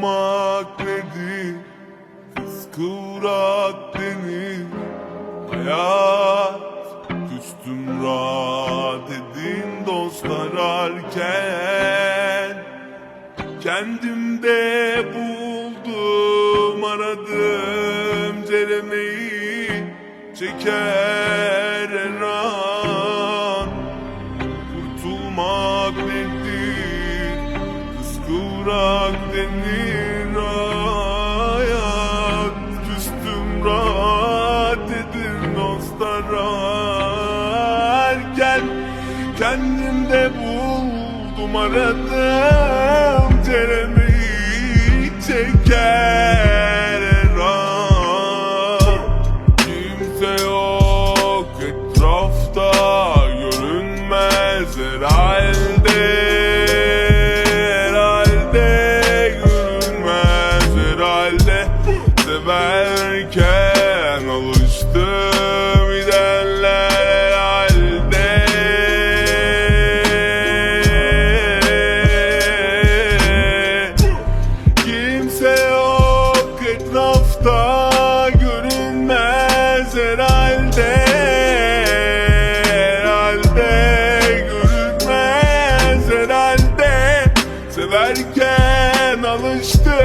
Kurtulmak nedir? Kıskıvrak denir Hayat Küstüm rahat edin dostlar ararken Kendimde buldum aradım Ceremeyi çeker her Kıskıvrak denir hayat Küstüm rahat edin dostlar. Ararken Kendimde buldum aradım Ceremeyi Severken alıştım giderler herhalde. Kimse yok etrafta görünmez herhalde. Herhalde görünmez herhalde. Severken alıştım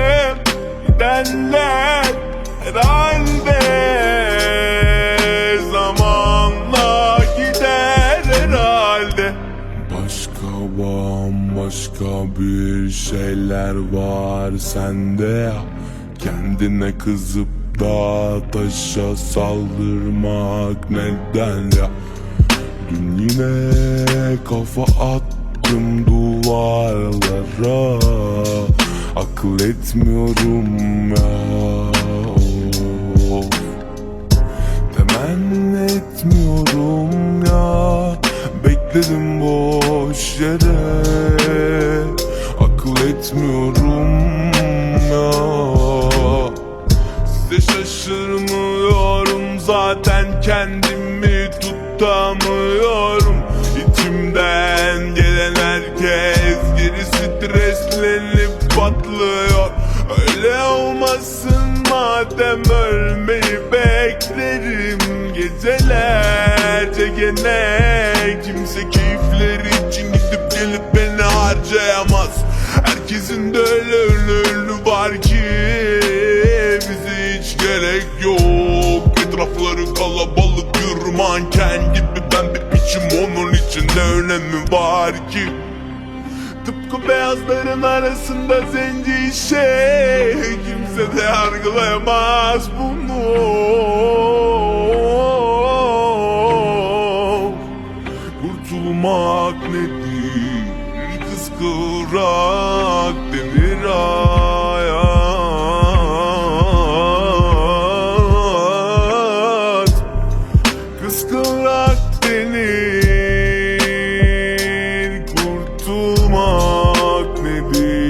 gidenler herhalde Zamanla gider herhalde. Başka bambaşka bir şeyler var sende Kendine kızıp da taşa saldırmak neden ya? Dün yine kafa attım duvarlara. Akıl etmiyorum boş yere. Akıl etmiyorum ya. Size şaşırmıyorum. Zaten kendimi tutamıyorum. İçimden gelen herkes geri streslenip patlıyor. Öyle olmasın madem ölmeyi beklerim Gecelerce gene. Kimse keyifleri için gidip gelip beni harcayamaz. Herkesin de öyle ünlü var ki bize hiç gerek yok. Etrafları kalabalık bir manken gibi. Ben bir biçim onun içinde önemi var ki? Tıpkı beyazların arasında zenci şey. Kimse de yargılayamaz bunu Kıskanmak nedir? Kıskıvrak demir hayat Kıskıvrak denir Kurtulmak nedir?